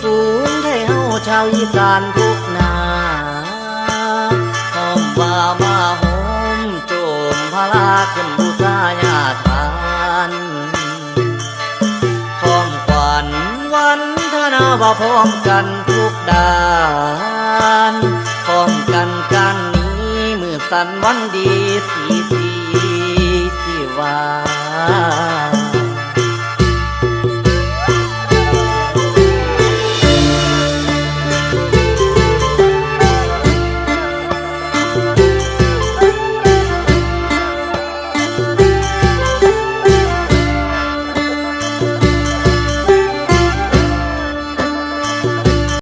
ฝูงไทยเฮาชาวอีสานทุกนาหอมว่ามาหอมโจมพระลาขึ้นบูชาญาทานพร้อมขวัญวันธนาว่าพร้อมกันทุกดานพร้อมกันกันนี้มือสันวันดีสีส